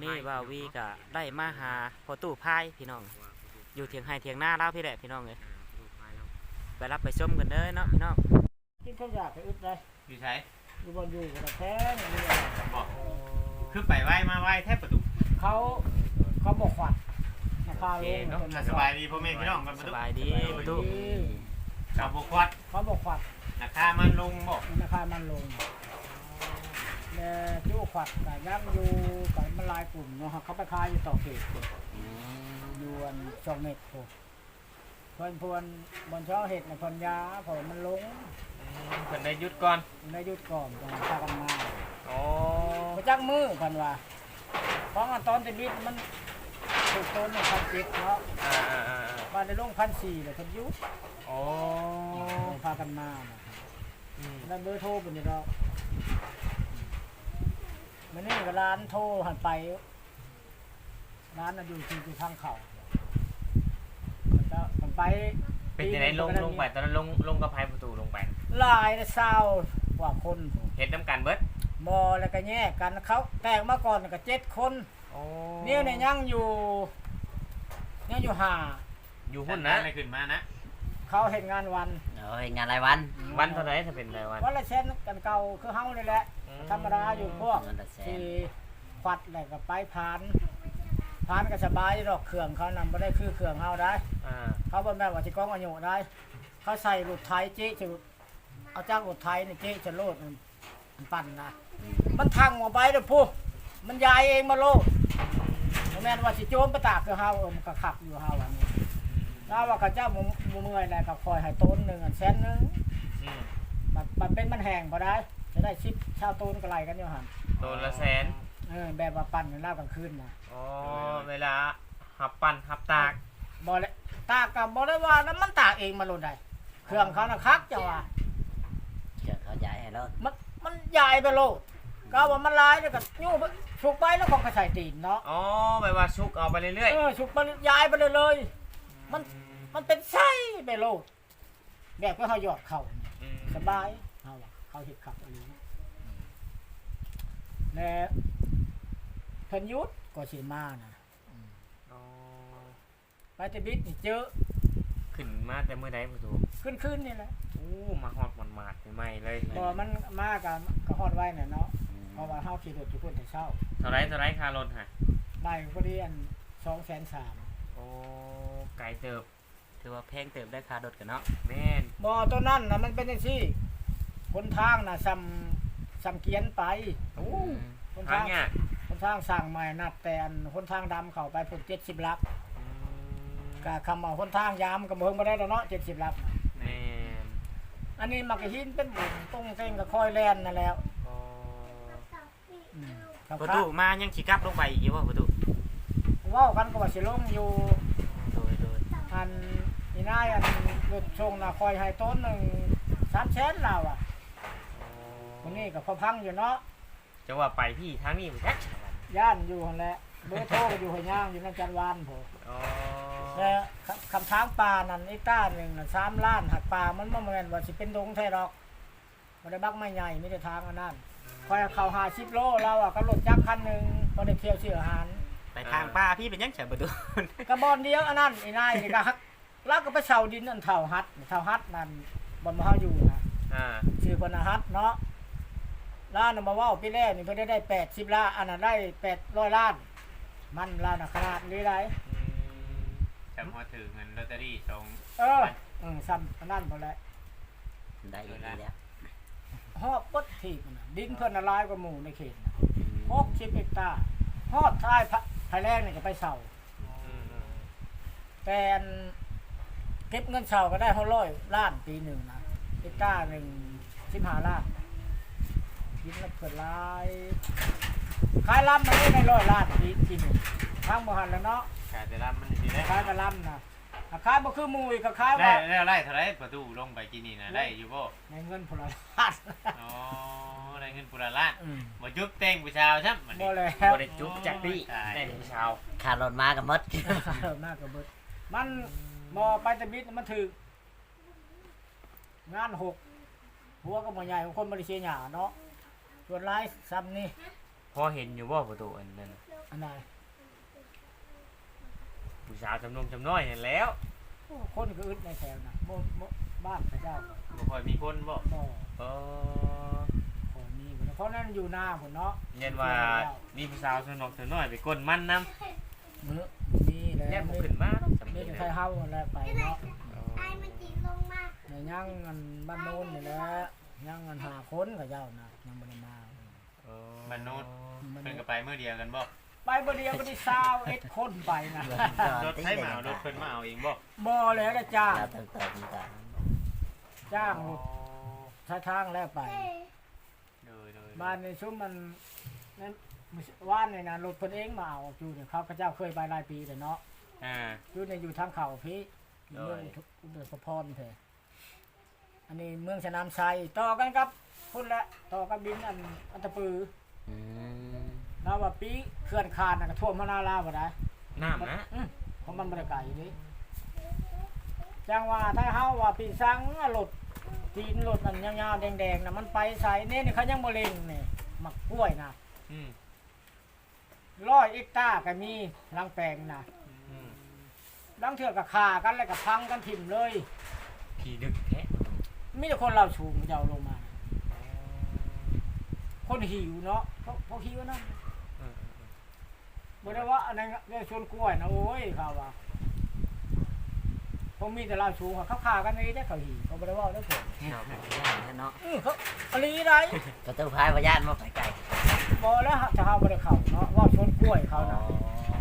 อนี้บาวีก็ได้มาหาพอตู้พายพี่น้อง อยู่เถียงไห้เถียงหน้าเล่าวพี่แหละพี่น้องเลยไปรับไปชมกันเด้อเนาะพี่น้องกินข้าวอยากก็อึดเลยอยู่ใช้อยู่บนอยู่กับแท้งนี่อะบอกคือไปไหว้มาไหว้แทบประตูเขาเขาบอกขวัญราคาโอลเคงเนาะอะสบายดีพ่อแม่พี่น้องกันประสตูบายดีประตูกับบกวัดเขาบอกขวัญราคามันลงบอกราคามันลง แต่ที่ว่าขวัญแต่ยังอยู่กับมันหลายกลุ่มเนาะเขาไปขายอยู่ต่อเขตอยู่อันสองเมตรโอ้เพิ่นพวนบนช่อเห็ดในพนยาเพราะมันลงเพิ่นได้หยุดก่อนมันได้หยุดก่อนจังพากันมาอ๋อพระจักมือเพันว่าเพราะว่าตอนติบิดมันถูกต้นในพันเจ็ดเนาะอ่าอ่าอ่าอ่าบ้านในลงพันสี่เลยพันยุอ๋อพากันมานะครับอืมนั่นเบอร์โทรเป็นยังดอก มันนี่ก็ร้านโทรหันไป ร้านน่ะอยู่ที่ที่ทางเขามันก็มันไปเป็นยังไงลงลงไปตอนนั้นลงลงกับไพ่ประตูลงไปหลายเศร้ากว่าคนเห็นน้ำกันเบิดบอแล้วก็แยกกันเขาแตกมาก่อนก็เจ็ดคนโอ้เนี่ยเนี่ยยังอยู่ยังอยู่ห้าอยู่หุ่นนะอะไรขึ้นมานะเขาเห็นงานวันโอ้ยงานรายวัน วันเท่าไหรถ้าเป็นรายวันวันละเช่นกันเก่าคือเฮาเลยแหละอื ธรรมดาอยู่พวกเงินละแสนที่ควัดอะไรก็ไปพานพานก็สบายดอกเครื่องเขานำไม่ได้คือเครื่องเฮาได้ อ่าเขาบ่แม่นว่าสิกองอายุได้ เขาใส่รถไถเจ๊จะเอาจ้างรถไถนี่เจ๊จะโลดมันมันปั่นนะ มันทังออกไปเด้อผู้มันยายเองมาโลดบ่แม่นว่าสิโจมไปตากคือเฮาเออมันก็ขับอยู่เฮาอันนี้ถ้าว่าเขาเจ้าบ่บ่เมื่อยแล้วก็คอยให้ต้นหนึงอันแสนหนึงอืม มันมันเป็นมันแห้งพอได้ จะได้ชิปชาวตูนก็ไล่กันอยู่หันตัวละแสนเออแบบว่าปั่นกันเล่ากลางคืนนะอ๋อเวลาหับปั่นหับตากบอเลยตากกับบอได้ว่าแล้วมันตากเองมาโลดได้เครื่องเขานะคักจังว่าเกิดเขาย้ายให้รถมันมันใหญ่ไปโลดก็ว่ามันลายแล้วก็ยู่ไปฉุกไปแล้วของกระใส่ตีนเนาะอ๋อแปลว่าชุกเอาไปเรื่อยเออฉุกไปย้ายไปเลยเลย มันๆมันเป็นไส้ไปโลดแบบก็เขาหยอดเข่าอืมสบาย เขาว่าเขาเห็ดขับอันนี้แล้วเพิ่นหยุดก็สิมานะอ๋อไปแต่บิดนี่เจอขึ้นมาแต่เมื่อใดประตูขึ้นขึ้นนี่แหละโอ้มาฮอดมันมาดใหม่ๆเลยบ่มันมากับก็ฮอดไว้น่ะเนาะเพราะว่าเฮาขี่รถอยู่เพิ่นแต่เช้าเท่าไรเท่าไรค่ารถฮะได้พอดีอัน2,300,000โอ้ไกลเติบถือว่าแพงเติมได้คาดดกันเนาะแม่นบ่ตัวนั้นน่ะมันเป็นจังซี่ คนทางน่ะซ้ำซ้ำเกียนไปโอ้คนทาทางงเนี่ยคนทางสั่งใหม่นับแต่อันคนทางดำเข้าไปพุ่น70ลักอืมก็คำว่าคนทางยามก็บ่เฮิงบ่ได้แล้วเนาะ70ลัก แม่นอันนี้มักจะหินเป็นบุญตรงเต้งก็คอยแล่นนั่นแล้วโอ้อืมครับประตูมายังสิกลับลงไปอีกอยู่บ่ประตูเว้ากันก็ว่าสิลงอยู่ โดยโดยอันนี่นายอันรถชงนะคอยให้ต้นหนึ่งสามแสนเราอะ วันนี้ก็พอพังอยู่เนาะจะว่าไปพี่ทางนี้ไปแท็กย่านอยู่หั่นแหละเบอร์โทรก็อยู่หัวย่างอยู่ในจันวานผมอ๋อแต่คคำทางปลานั่นไอ้ต้าหนึ่งน่ะสามล้านหักปลามันบ่แม่นว่าสิเป็นดงแท้ดอกบ่ได้บักไม่ใหญ่ไม่ได้ทางอันนั้นคอยเข้าหา10โลเราอะก็รถจักรคันหนึงบ่ได้เที่ยวซื้ออาหารไปทางป้าพี่เป็นยังเฉยประตูกระบอนเดียวอันนั้นไอ้นายนี่ก็ฮักแล้วก็ไปเช่าดินอันเท่าฮัดเท่าฮัดนั่นบ่มาเฮาอยู่นะอ่าชื่อเพนนะฮัทเนาะ ล้านน่ะมาเว่าปีแรกนี่เพิ่นได้ได้แปดสิบล้านอันนั้นได้แปดร้อยล้าน มันล้านน่ะขนาดนี้ได้อืมจำพอถือเงินลอตเตอรี่สองเอออืมซ้ำอันนั้นบ่แหละได้อยู่ดีแล้วฮอบปดทีมันน่ะดินเพิ่นละลายกว่าหมู่ในเขตน่ะหกสิบเฮกตาร์ฮอดท้ายพะภายแรกนี่ก็ไปเช่าอืมแต่อันเก็บเงินเช่าก็ได้ห้าร้อยล้านปีหนึ่งนะเฮกตาร์หนึ่งสิบห้าล้าน ดินละเพิ่นหลายขายลำมันได้ในร้อยล้านปีทีหนึ่งทางบ่หันแล้วเนาะกาจะรับมันดีได้ขายกระลำนะถ้าขายบ่คือหมูอีกก็ขายได้ว่าได้ได้เท่าไรประตูลงไปกินนี่นะได้อยู่บ่ในเงินพลล้านอ๋อได้เงินปุระล้านอืมบ่จุ๊บแต่งผู้ชาวใช่ไหมบ่แล้วบ่ได้จุ๊บจักดิใช่แต่ผู้ชาวขารถมากับมดมากกว่าเบิดมันบ่ไปแตะบิดมันถึกงานหกหัวก็บ่ใหญ่ของคนบ่ได้เสียหญ้าเนาะ ส่วนหลายซ้ำนี่พอเห็นอยู่บ่ประตูอันนั้นน่ะอันไหนผู้ชาวจำนงจำน้อยนั่นแหล้วโอ้คนก็อึดในแถวน่ะบ่บ่บ้านพระเจ้าบ่ค่อยมีคนบ่บ่เออขอมีพุ่นเพราะนั้นอยู่หน้าพุ่นเนาะเย็นว่ามีผู้สาวสนอกสน้อยไปก้นมันนำมื้อนี่แหละแย่บ่ขึ้นมาเนาะสำนี่เนียงใครนะเฮาแหละไปเนาะเออในยังอันบ้านโน้นนี่แหละ ยังอันหาคนกับเจ้านะยังบ่ได้มาเออมันโน้นมันเพิ่นก็ไปมื้อเดียวกันบ่ไปบ่เดียวบ่ได้ซาวเอ็ดคนไปนะรถใช้มาเอารถเพิ่นมาเอาเองบ่บ่แล้วละจ้างเราต้องเติมกันจ้างรถใช้ทางแล้วไปโดยโดยบ้านในชุมมันนั้นว่านนี่นะรถเพิ่นเองมาเอาอยู่เนี่ยเขาพระเจ้าเคยไปหลายปีแล้วเนาะอ่า อยู่ในอยู่ทางเขาพี่เมืองอุดรสะพรเถอะ อันนี้เมืองสนามชัยต่อกันครับพุ่นละต่อกับบินอันอันตะปืออืมเราว่าปีเขื่อนคานน่ะก็ท่วมมานาลาวบ่ได้น้ำนะอืมเพราะมันบ่ได้ไกลนี่จังว่าถ้าเฮาว่าปีสังรถตีนรถอันยาวๆแดงๆน่ะมันไปไสนี่นี่เขายังบ่เล็งนี่มักกล้วยน่ะอืมร้อยเอกตาก็มีรังแปลงน่ะอืมลังเทื่อก็ฆ่ากันแล้วก็พังกันถิ่มเลยขี่ดึกแท้ มีแต่คนเราชูงเจ้าลงมา คนหิวเนาะเพราะเพราะหิวนะเออบ่ได้ว่าอันนั้นเรื่องชวนกล้วยนะโอ้ยเขาว่าผมมีแต่เราชูเขาฆ่ากันนี่ได้อเขาหิวเขาบ่ได้ว่าได้อผมชอบย่านแล้วเนาะอื้อเขาอันนี้ได้ประตูพายพยานมาไปไกลบ่แล้วจะเฮาบ่ได้เข้าเนาะว่าชวนกล้วยเขาอ๋อนะ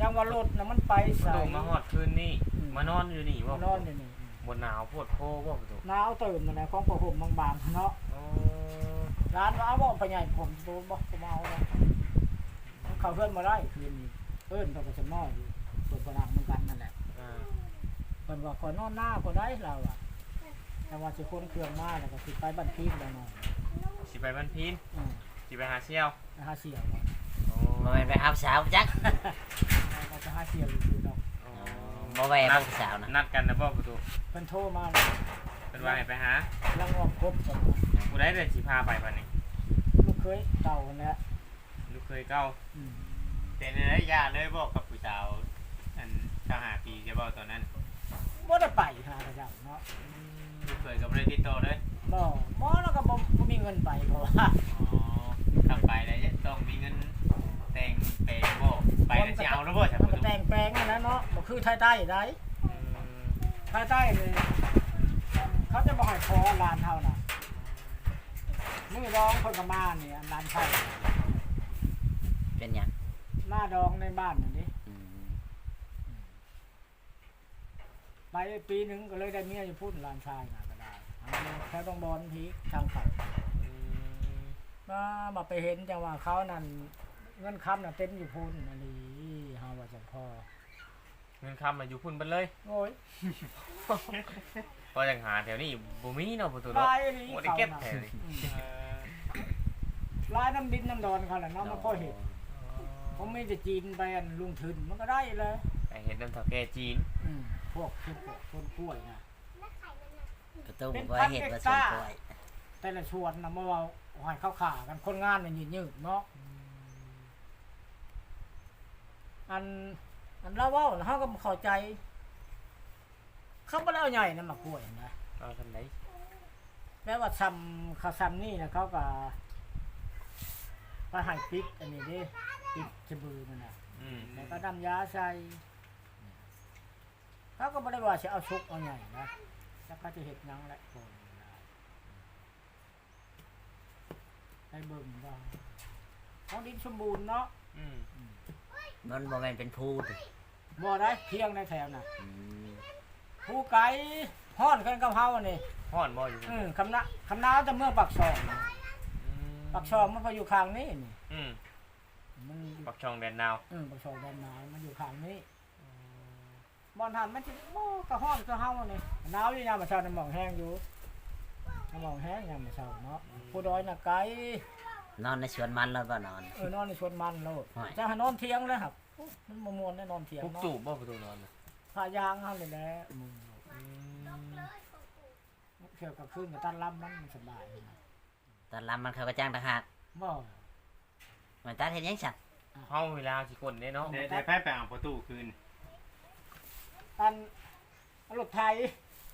จังว่ารถน่ะมันไปประใส่ตูมาฮอดคืนนี่อืมมานอนอยู่นี่บ่นอนอยู่นี่ บนหนาวโพดโพบ่ประตูหนาวตื่นมาแล้วของผ้าห่มบางๆเนาะโอ้ร้านว่าเอาบ่ไปใหญ่ผมตัวบ่ก็มาเอาเนาะมันเข้าเพื่อนมาได้คืนนี้เอิ้นเขาก็จะนอนอยู่เปิดประดังเหมือนกันนั่นแหละอ่าเพิ่นว่าขอนอนหน้าก็ได้เราอะแต่ว่าสิคนเครื่องมาแล้วก็สิไปบ้านพีนแล้วเนาะสิไปบ้านพีนอืมสิไปหาเสี่ยวไปหาเสียเนาะ โอ้บ่แม่นไปหาสาวจัก เราจะหาเสียอยู่ๆเนาะอ๋อ บ่แม่นผู้สาวนะนัดกันนะบ่ประตูเพิ่นโทรมาแล้วเป็นว่าให้ไปหาลังออกครบจังผู้ใดเดินสิพาไปบัดนี้ลูกเคยเก่านั่นแหละลูกเคยเก่าอืมแต่ในระยะเลยบ่กับผู้ชาวอันเจ้าหาปีจะบ่ตอนนั้นบ่ได้ไปหาพระเจ้าเนาะลูกเคยก็บ่ได้ติดต่อเลยบ่บ่แล้วก็บ่บ่มีเงินไปเพราะว่า อ๋อถ้าไปแล้วจะต้องมีเงิน แต่งเปย์บ่ไปแล้วสิเอาแล้วบ่จ้ะมันประก็ตูแต่งแปลงนั่นแหละเนาะบ่คือไทยใต้ได้อืมไทยใต้นี่เขาจะบ่ให้ขอลานเฮาน่ะมือร้องเพิ่นก็มานี่อันลานไทยเป็นหยังมาดองในบ้านนั่นดิอืมไปปีหนึงก็เลยได้เมียอยู่พุ่นลานชายน่ะก็ได้เอาแค่ต้องบอลพีกทางเขาอืมมามาไปเห็นจังว่าเขานั่น เงินค้ำน่ะเต็มอยู่พุ่นอันนี้เฮาว่าจังพอเงินคำมาอยู่พุ่นเบิดเลยโอ้ยพอจังหาแถวนี้บ่มีเนาะประตูลาเนาะยนี่บ่ได้เขาเก็บน่ะแถวนี้อืมเออลายน้ำดินน้ำดอนเขาแหละเนาะมันก็เห็นผมไม่จะจีนไปอันลุงทึนมันก็ได้เลยไปเห็นน้ำเฒ่าแก่จีนอืมพวกพวกพวกต้นกล้วยนะประตูบ่ให้เห็นว่าสวนกล้วยแต่ละชวนนะมาว่าหอยเข้าขากันคนงานเนี่ยยืดยืดๆเนาะ อันอันเล่าเว่าน่ะเขาก็บ่เข้าใจ เขาไม่ได้เอาใหญ่นะมากล้วยนะ เอาทำไดแม้ว่าซ้ำเขาซ้ำนี่นะเขาก็ไปใหายปิกอันนี้ดิปิกจะบือมันนะอืมแล้วก็ดำยาใส่เขาก็ไม่ได้ว่าจะเอาชุกเอาใหญ่นะแล้วก็จะเห็ดหยังแหละโคนนะให้เบิ่งว่าเขาดินสมบูรณ์เนาะอืม มันบ่แม่นเป็นผู้ติบ่ได้เพียงในแถวน่ะอืมผู้ไก่ฮ้อนกันกับเฮานี่ฮ้อนบ่อยู่อืมคำนะคำนาวแต่เมื่อปักซองนะอืมปักซองมันก็อยู่ข้างนี้นี่อืมมันอยู่ปักช่องแดนนาวอืมปักซองด้านหนาวมันอยู่ข้างนี้บอลหันมันจะโอ้ก็ฮ้อนก็เฮานี่หนาวอยู่ยามมาเช้าน้ำหมองแห้งอยู่น้ำมองแห้งยามมื้อเช้าเนาะผู้ดอยน่ะไกล นอนในสวนมันแล้วบ่นอน เออนอนในสวนมันโลดไม่จะให้นอนเที่ยงเลยครับโอ้มันบ่ม่วนได้นอนเที่ยงพวกเนาะสูบบ่ประตูนอนน่ะพายางเฮานี่แหละมึงเที่ยวกับคืนกับตันลำมันสบายนะตอนลำมันเขาก็จ้างทหารบ่มันตัดเฮ็ดหยังสั่นเฮาเวลาสิคนเด้เนาะเดี๋ยวเดี๋ยวแพ้ไปเอาประตูคืนอันรถไทย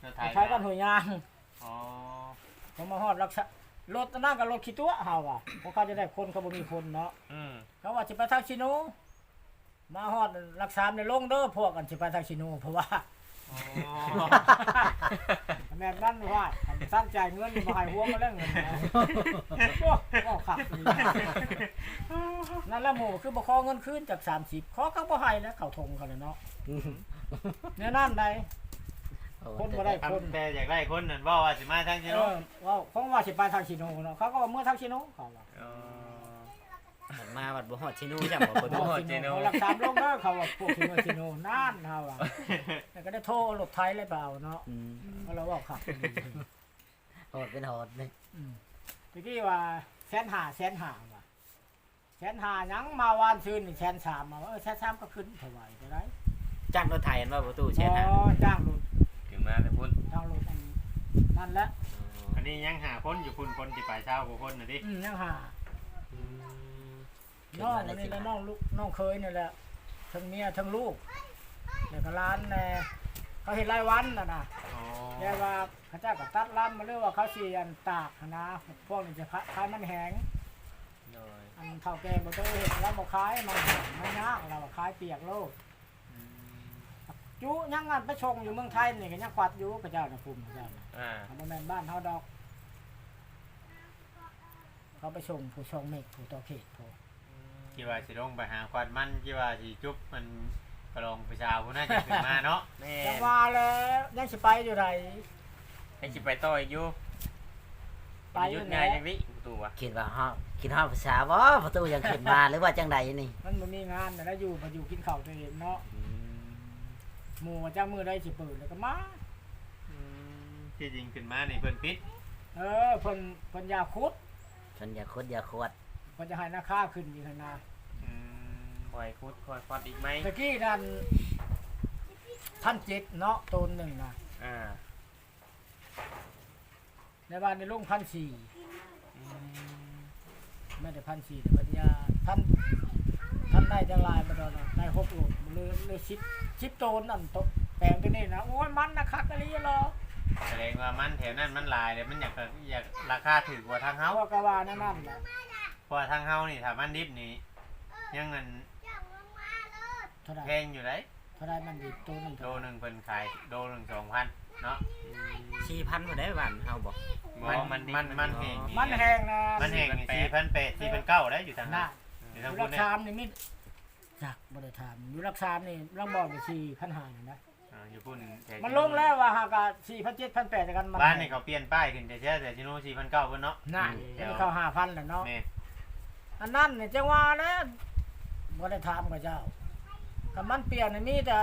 แล้วรถ่ายถไทยบ้านหัวยางอ๋อผมมาฮอดรักษา รถอันนั่นกับรถขี้ตัวเฮาอะเพราะเขาจะได้คนเขาบ่มีคนเนาะอืมเขาว่าสิไปทางชิโนมาฮอดรักษาในลงเด้อพวกกันสิไปทางชิโนเพราะว่าอ๋อแม่นนั่นว่าอันสั้นใจายเงินบ่ให้หัวมาเรื่องเงินนะโอ้ก็ขับนี่นั่นแหละหมู่คือบ่ขอเงินคืนจาก30ขอเขาบ่ให้แล้วเขาทงเขาเลยเนาะเนี่ยนั่นใดโอ้ คนบ่ได้ทำแต่อยากได้คนนั่นว่าว่าสิมาทางเอชิโนอว่าของว่าสิไปทางชิโนเนาะเขาก็ว่าเมื่อทางชิโนเขาว่าอ๋อบัดมาบัดบ่ฮอดชิโนูจังบ่ประตูเขาชิโนเขารักษาลงเด้อเขาว่าพวกชิโนชิโนนั่นเฮาว่าแต่ก็ได้โทรรถไทยเลยเปล่าเนาะอืมเพราะเราว่าขับโหดเป็นโหดนี่อืมตะกี้ว่าแสนหาแสนหาว่ะแสนหาหยังมาวานซื้อนี่แสนสามมาว่าเออแสนสามก็ขึ้นถวายไปได้จ้างรถไถอันว่าประตูแช่นหาอ๋อจ้างรถถึง มาแต่พุ่นจ้างรถอันนั่นแหละอันนี้ยังหาคนอยู่คุณคนที่ไปเช้ากูคนน่ะดิอืมยังหาอืมน้องนี่แหละน้องลูกน้องเคยนี่แหละทั้งเมียทั้งลูกแล้วก็ร้านแน่เขาเห็นรายวันน่ะนะอ๋อเรียกว่าเขาเจ้าก็ตัดลำมาเรียกว่าเขาสีอันตากหั้นนะพวกนี้จะขายมันแห้งโดยอันเท่าแก่บ่ต้องเห็นแล้วบ่ขายมันแห้งมันยากเราขายเปียกโลกอืม จุยังงานไปชงอยู่เมืองไทยนี่ก็ยังควัดอยู่พระเจ้านะภูมิพระเจ้านะอ่าบ่แม่นบ้านเฮาดอก เขาไปชงผู้ชงเมฆผู้ตอเขตผู้คิดว่าสิลงไปหาควันมันคิดว่าสิจุ๊บมันกระลงประชาผู้น่าจะขึ้นมาเนาะแม่จังว่าแล้วยังสิไปอยู่ใดให้สิไปต่ออีกอยู่ไปอยุยู่ดแหง่ายละจังวิประตูวะคิดว่าฮอดคิดฮอดภาษาบ่ประตูยังขึ้นมาหรือว่าจังใดนี่มันบ่มีงานน่ะแล้วอยู่มาอยู่กินข้าวตัวเองเนาะ อืมหมู่ว่าเจ้ามือใดสิเปิดแล้วก็มาอืมที่จริงขึ้นมานี่เพิ่นปิดเออเพิ่นเพิ่นอยากขุดเพิ่นอย่าคดอย่าขวดเพิ่นจะให้ราคาขึ้นอีกหั่นนะอืมคอยคุดคอยควัดอีกไหมตะกี้นั่นท่านเจ็ดเนาะต้นหนึ่งนะอ่าในบ้านในลุงพันสี่อืมไม่ได้พันสี่แต่ปัญญาท่าน ท่านได้จังลายมาตอนนั้นได้หกลูกเลยเลยชิปชิปโตนนั่นตกแปลงตัวนี้นะโอ้ยมันนะคักอะไรเหรอแสดงว่ามันแถวนั้นมันหลายเลยมันอยากอยากราคาถือกว่าทางเขาเฮาว่ากะว่านั่นนั่นแหละเพราะว่าทางเฮานี่ถ้ามันดิบนี่ยังเงินเท่าไรแพงอยู่เลยเท่าไรมันดีตัวหนึ่งโลหนึงเพิ่นขายโลหนึง2,000เนาะ4,000บ่ได้บ้านเฮาบ่มันมันมันมันแห้งมันแห้งนะมันแห้งนี่4,800 4,900ได้อยู่ทางนั้น่ะนอยู่อ ทางยู่พุ่รันกเนี่ยชามนี่มิจักบริธามอยู่รักชามนี่ลองบอกไปสี่พันห้านะอ่าอยู่พุ่นแถวมันลงแล้วว่าหากะสี่พันเจ็ดพันแปดกันมันบ้านนี่เขาเปลี่ยนป้ายขึ้นแต่เช้าแต่ที่นู้น4,900เพิ่นเนาะน่ะเดี๋ยวนี่เขาห้าพันแล้วเนาะแม่อันนั้นเนี่ยจังว่าแล้วบ่ได้ถามกับเจ้ากับมันเปลี่ยนนี่มีแต่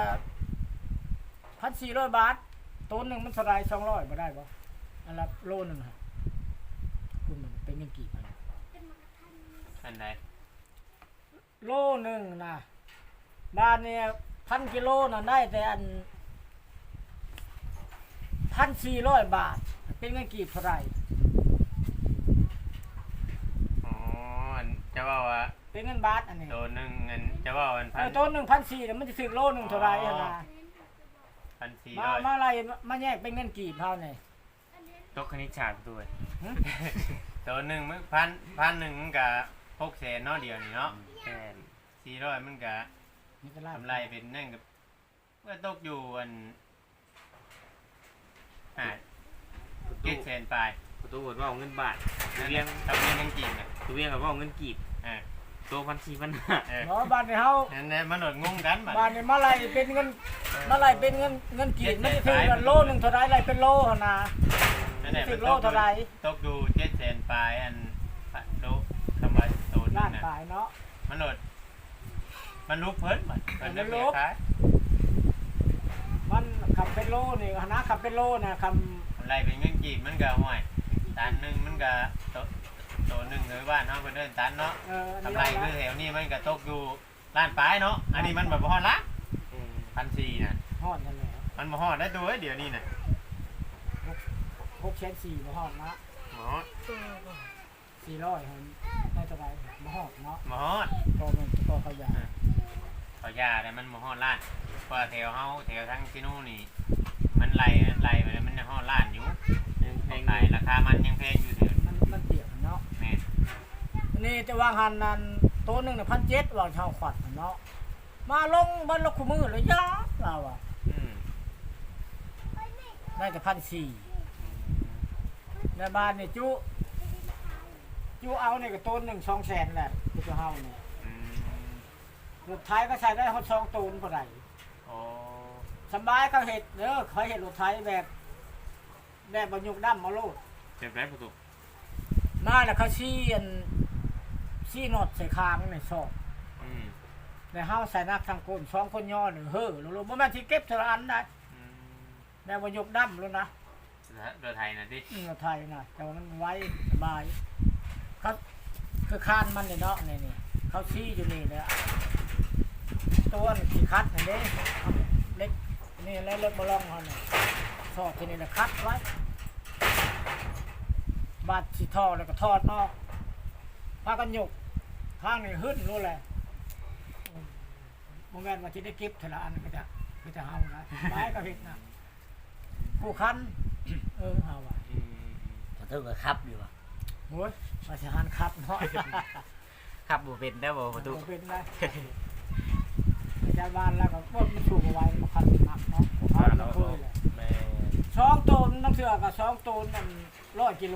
พันสี่ร้อยบาทตัวหนึ่งมันเท่าไรสองร้อยบ่ได้บ่อันละโลหนึ่งฮะคุณมันเป็นเงินกี่พันอันใด โลหนึ่งนะบ้านเนี่ยพันกิโลน่ะได้แต่อันพันสี่ร้อยบาท เป็นเงินกี่เท่าไหรอ๋ออันจะว่าว่าเป็นเงินบาทอันนี้โลหนึงเงินจะว่าวันเอพันอตัวหนึ่งพันสี่เนี่ยมันจะถึงโลหนึ่งเท่าไหรอะนะพันสี่มาร้อยมาอะไรมาแยกเป็นเงินกี่เท่าเนี่ย ตกคณิตศาสตร์ประตูเว้ยตัวหนึ่งมึงพันพันหนึ่งมันกะหกแสนเนาะเดียวนี่เนาะ แม่นสี่ร้อยมันกะนี่ก็ลาบกำไรเป็นนั่นกับก็ตกอยู่อันอ่าประเจ็ตูดแสนปลายประตูบอกว่าเอาเงินบาทตัวนั่นเวียงทำเรียนยังกินอะตัวเวียงกับว่าเอาเงินกีบอ่าตัวพันสี่พันห้าเออเนาะบ้านในเฮานั่นแหละมันโดดงงกันบัดบ้านในมาอะไรเป็นเงินมาอะไรเป็นเงินเงินกี่ไม่ได้ถึงกันโลหนึ่งเท่าไหรอะไรเป็นโลหั่นนะนั่นแหละถึมันงโลตกอเท่าไหรยู่ตกอยู่เจ็ดแสนปลายอันโลคำว่าโดนล้านั่นนน่ะ ปลายเนาะ มันโดดมันลุกเพิ่นบัดเพิ่นมัได้นเบีลุยกร์ขายมันขับเป็นโลนี่คณะขับเป็นโลนะคอะไรเป็นเงินกีบมันก็ห่วยตันหนึงมันก็โตโตหนึงคือบ้านเฮาเพิ่นเอิ้นตันเนาะเอออันกำนี้ไรว่าคือแถวนี้มันก็ตกอยู่ล้านปลายเนาะอันนี้มันแบบบ่ฮอดละอืมพันสี่น่ะฮอดนั่นแหละมันบ่ฮอดได้ตัวเอ้ยเดี๋ยวนี้น่ะหกแสนสี่บ่ฮอดนะหมอสี่ร้อยเห็น ได้เท่าไหร่บ่ฮอดเนาะบ่ฮอดก็มันก็ขยายเขายาแต่มันบ่ฮอดล้านเพราะว่าแถวเฮาแถวทั้งที่นู่นนี่ มันไหลมันไหลไปแล้วมันฮอดล้านอยู่ยังเพลแพงงไหลราคามันยังแพงอยู่แถวมันมันเปียกเนาะแม่นอันนี่จะวางหันนั่นตัวหนึงน่ะ1,700วางชาวขวัดเนาะมาลงบ้านลกคู่มือเลยยาเราอะอืมได้แต่พันสี่ในบ้านนี่จุ จุเอาเนี่ยก็ต้นหนึ่งสองแสนแหละจุจะเฮาเนี่ยอืมรถไทยก็ใช้ได้เขาสองตูนพอไหร่โอ้สบายเขาเห็ดเด้อเขาเห็ดรถไทยแบบ แบบบรรยุกดั้มมาโลดเจ็บได้ประตูมาแล้วเขาชี้อันชี้นอดใส่คางในซอกอืมในเฮาใส่นักทางก้นสองคนย่อหนึ่งเฮ้อลงๆบ่แม่นที่เก็บเทละอันได้อืมแบบบรรยุกดั้มแล้วนะ เรือไทยน่ะติอืมรถไทยนะแต่ว่ามันไว้สบาย เขาคือคานมันเนี่ยเนาะนี่นี่เขาชี้อยู่นี่เลยตัวนี่คัดนี่เด้เล็กนี่แล้วเล็กบอลองเขาเนี่ยทอดที่นี่นะคัดไว้บาดสีทอดแล้วก็ทอดนอกพากันหยกข้างนี่หึ้นรู้แหละโมเมนต์ว่าที่ได้เก็บเทละอันก็จะก็จะเอานะไม้ก็เห็ดนะผู้คันเออเอาว่ะอืมประตูก็ขับอยู่ว่ะ โอ้ยมาสิหันครับเนาะครับบ่เป็นได้อบ่ประตูเป็นได้อาจารย์บ้านแล้วก็พวกมันถูกเอาไว้มาคันหนักเนาะเอาอ่ามาเราเคยเลยแม่สองตัวน้ำเสือกับสองตัวนั่นร้อยกิโล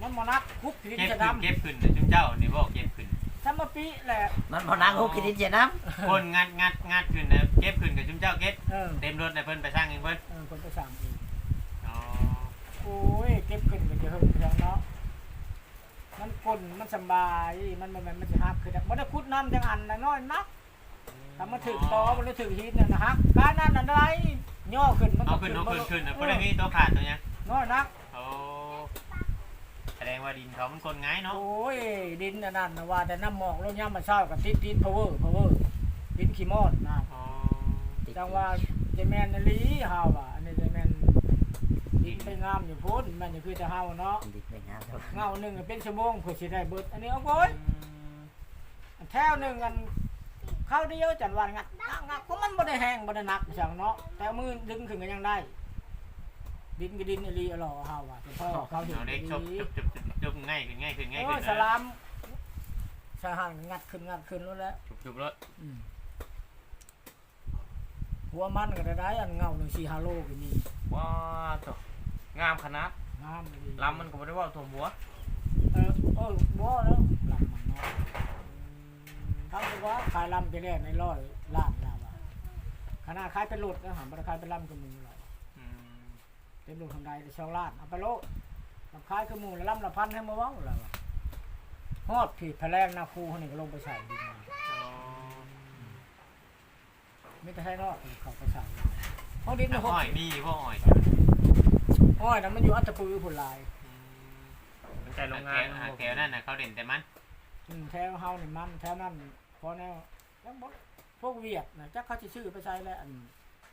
มันมานักคุกพินเก็บจะขึ้นดำเก็บขึ้นนะจุงเจ้านี่บอกเก็บขึ้นสมปีแหละมันพอนังฮุกกินดินเจน้คนงัดงัดงัดขึ้นนะเก็บขึ้นกับจุงเจ้าเก็บเออเต็มรถเลยเพิ่นไปสร้างเองเพิ่นเออคนไปสั่งเองอ๋อ โอ้ยเก็บขึ้นก็จะเฮิงเพียงเนาะ มันกลนมันสำบายมันมันมันจะฮักคือมันได้คุดน้ำจังอันนะน้อยนักถ้ามาถึงตอมันได้ถึงหินน่ะนะฮักการนั่นอันใดย่อขึ้นมันเอาก็ขึ้นเอาขึ้นขึ้นนะเอเพิ่นอได้มีตัวขาดตัวเนี้ยน้อยนักโอ้แสดงว่าดินเขามันคนง่ายเนาะโอ้ยดินอันนั่นนะว่าแต่น้ำหมอกลงย่ำมาเช้ากับติดติดพาวเวอร์พาวเวอร์ดินขี้มอดนะอ๋อำจังว่าเจแมนนลีเฮาอะอันนี้เจแมนดินไปงามอยู่พ้นแมันอยู่คือจะเฮาเนาะดิ นไปงามเท่าเงาหนึ่งเป็นชั่วโมงเพื่อสิได้เบิดอันนี้เอาโอยแถวหนึ่งกันเข้าเดียวจันวันงัดงัดงัดก็มันบ่ได้แห้งบ่ได้หนักจังเนาะแต่มือดึงขึ้นก็ยังได้ ดินก็ดินอลีอลอเฮาอะแต่พ่อเขาเห็นเอาเด็กชบดีจุบจุบจุบจุบง่ายขึ้นง่ายขึ้นง่ายโอ้ขึ้ยนสลามสหานงัดขึ้นงัดขึ้นแล้วแหละจุบจุบรถอืมหัวมันก็ได้ได้อันเงาหนึ่งสี่ฮาโลก็มีว้าตัวงามขนาด งามดีลำมันก็บ่ได้ว่าถ่วมหัวเออโอ้ยบ่แล้วลำมันเนาะเขาบอกว่าขายลำไปแรกในร้อยล้านแล้วอะขนาดขายเป็นรถนะหันมาขายเป็นลำกับมือเลยอืมเต็มรถทางใดได้สองล้านเอาไปโลดลำขายคือหมูละลำละพันให้มาเว้าแล้วอะฮอดผีแผลงนาคูเขานี่ก็ลงไปใส่ดินมาอ๋อไม่แต่ให้รอดเขาไปใส่ห้องดินแต่เนี่ยอ้อยนี่พวกอ้อย ห้อยนั้นมันอยู่อัตตปือผลลายอืมมันใจโรแถงงานวแถวนั่นน่ะเขาเด่นแต่มันอืมแถวเฮานี่มันแถวนั้นพอแนวแล้วบ่พวกเวียดนะจักเขาสิซื้อไปใช้แล้วอัน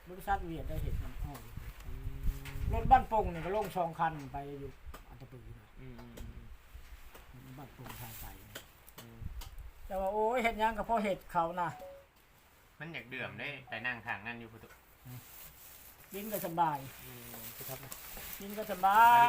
บริษัทเวียดได้เห็นมันอ้อยรถบ้านปงนี่ก็ลงสองคันไปอยู่อัตตปือนะอืมอืมบ้านปงทางไปอืมแต่ว่าโอ้ยเห็ดหยังก็เพราะเห็ดเขานะมันอยากเดื่มได้แต่นั่งข้างนั่นอยู่พุทธ กินก็สบายอืมคือครับกินก็สบาย